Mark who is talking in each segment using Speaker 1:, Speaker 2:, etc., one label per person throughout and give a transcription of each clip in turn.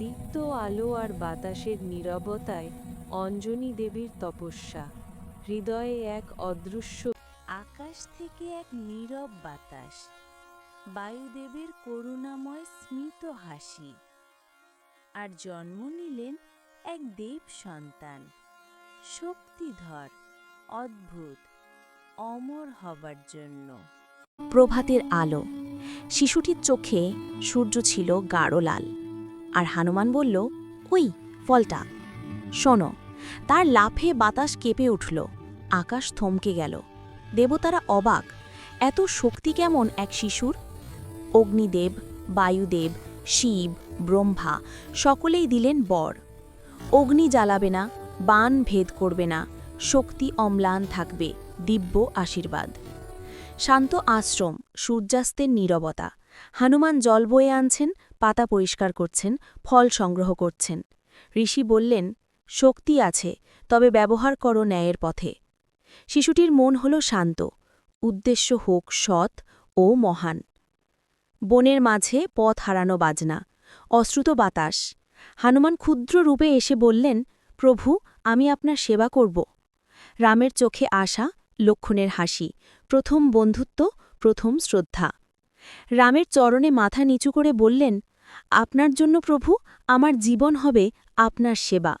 Speaker 1: দীপ্ত আলো আর বাতাসের নীরবতায় অঞ্জনী দেবীর তপস্যা। হৃদয়ে এক অদৃশ্য
Speaker 2: আকাশ থেকে এক নীরব বাতাস। বায়ুদেবের করুণাময় স্মিত হাসি। আর জন্ম নিলেন এক দেব সন্তান। শক্তিধর, অদ্ভুত, অমর হবার জন্য।
Speaker 3: প্রভাতের আলো, শিশুটির চোখে সূর্য ছিল গাঢ় লাল। আর হানুমান বলল, ওই, ফলটা। শোনো, তার লাফে বাতাস কেঁপে উঠল। আকাশ থমকে গেল। দেবতারা অবাক, এত শক্তি কেমন এক শিশুর? অগ্নিদেব, বায়ুদেব, শিব, ব্রহ্মা, সকলেই দিলেন বর। অগ্নি জ্বালাবে না, বান ভেদ করবে না, শক্তি অম্লান থাকবে, দিব্য আশীর্বাদ। শান্ত আশ্রম, সূর্যাস্তের নীরবতা। হানুমান জল বয়ে আনছেন পাতা পরিষ্কার করছেন, ফল সংগ্রহ করছেন। ঋষি বললেন, শক্তি আছে, তবে ব্যবহার করো ন্যায়ের পথে। শিশুটির মন হল শান্ত, উদ্দেশ্য হোক সৎ ও মহান। বনের মাঝে পথ হারানো বাজনা, অশ্রুত বাতাস। হানুমান ক্ষুদ্র রূপে এসে বললেন, প্রভু, আমি আপনার সেবা করব। রামের চোখে আশা, লক্ষণের হাসি, প্রথম বন্ধুত্ব, প্রথম শ্রদ্ধা। রামের চরণে মাথা নিচু করে বললেন আপনার জন্য প্রভু, আমার জীবন হবে আপনার সেবা।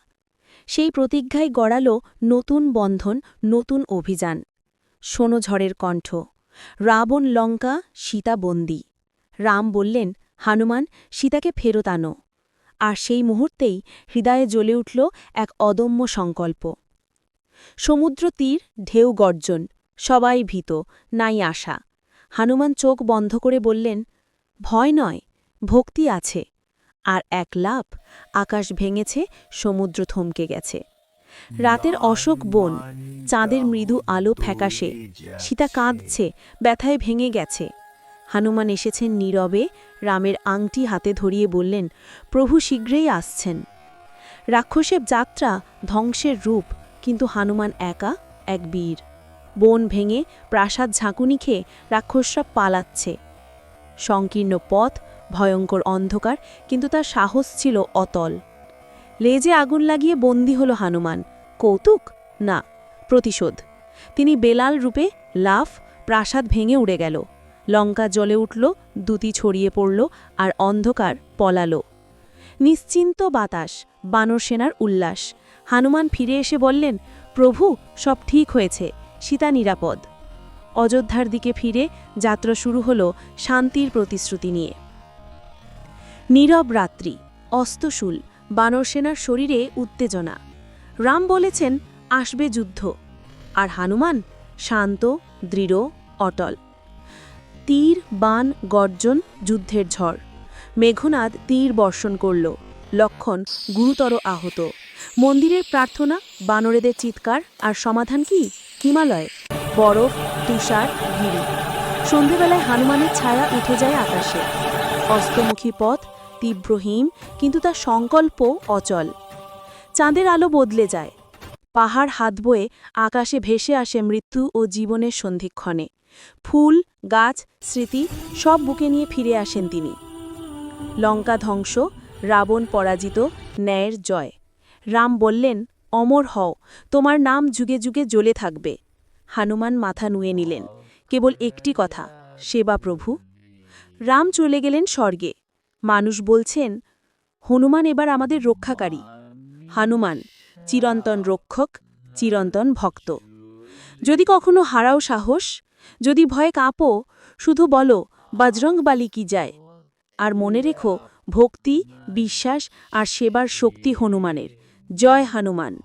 Speaker 3: সেই প্রতিজ্ঞায় গড়াল নতুন বন্ধন, নতুন অভিযান। শোনো ঝড়ের কণ্ঠ। রাবণ লঙ্কা, সীতা বন্দী। রাম বললেন, হানুমান, সীতাকে ফেরত আনো। আর সেই মুহূর্তেই হৃদয়ে জ্বলে উঠল এক অদম্য সংকল্প। সমুদ্র তীর, ঢেউ গর্জন, সবাই ভীত, নাই আশা। হানুমান চোখ বন্ধ করে বললেন, ভয় নয় ভক্তি আছে আর এক লাভ আকাশ ভেঙেছে সমুদ্র থমকে গেছে। রাতের অশোক বন চাঁদের মৃদু আলো ফ্যাকাশে সীতা কাঁদছে ব্যথায় ভেঙে গেছে। হানুমান এসেছেন নীরবে রামের আংটি হাতে ধরিয়ে বললেন প্রভু শীঘ্রই আসছেন। রাক্ষসের যাত্রা ধ্বংসের রূপ কিন্তু হানুমান একা এক বীর। বন ভেঙে প্রাসাদ ঝাঁকুনি খেয়ে রাক্ষসরা পালাচ্ছে। সংকীর্ণ পথ ভয়ঙ্কর অন্ধকার, কিন্তু তার সাহস ছিল অতল। লেজে আগুন লাগিয়ে বন্দী হল হানুমান। কৌতুক? না, প্রতিশোধ। তিনি বেলাল রূপে লাফ, প্রাসাদ ভেঙে উড়ে গেল। লঙ্কা জ্বলে উঠল, দুতি ছড়িয়ে পড়ল আর অন্ধকার পলালো। নিশ্চিন্ত বাতাস, বানর সেনার উল্লাস। হানুমান ফিরে এসে বললেন, প্রভু, সব ঠিক হয়েছে, সীতা নিরাপদ। অযোধ্যার দিকে ফিরে যাত্রা শুরু হল শান্তির প্রতিশ্রুতি নিয়ে। নীরব রাত্রি অস্তশুল বানর সেনার শরীরে উত্তেজনা। রাম বলেছেন, আসবে যুদ্ধ। আর হানুমান, শান্ত, দৃঢ়, অটল। তীর, বান, গর্জন, যুদ্ধের ঝড়। মেঘনাদ তীর বর্ষণ করল। লক্ষণ গুরুতর আহত। মন্দিরের প্রার্থনা, বানরেদের চিৎকার আর সমাধান কি? হিমালয়। বরফ, তুষার গিরি সন্ধেবেলায় হানুমানের ছায়া উঠে যায় আকাশে। অস্তমুখী পথ তীব্র হিম, কিন্তু তার সংকল্প অচল। চাঁদের আলো বদলে যায়। পাহাড় হাত বয়ে আকাশে ভেসে আসে মৃত্যু ও জীবনের সন্ধিক্ষণে। ফুল, গাছ, স্মৃতি সব বুকে নিয়ে ফিরে আসেন তিনি। লঙ্কা ধ্বংস, রাবণ পরাজিত, ন্যায়ের জয়। রাম বললেন, অমর হও, তোমার নাম যুগে যুগে জ্বলে থাকবে। হানুমান মাথা নুয়ে নিলেন। কেবল একটি কথা, সেবা প্রভু। রাম চলে গেলেন স্বর্গে। মানুষ বলছেন, হনুমান এবার আমাদের রক্ষাকারী। হানুমান চিরন্তন রক্ষক, চিরন্তন ভক্ত। যদি কখনো হারাও সাহস, যদি ভয়ে কাঁপো, শুধু বলো, বজরং বালি কি যায়? আর মনে রেখো, ভক্তি, বিশ্বাস আর সেবার শক্তি হনুমানের। জয় হনুমান।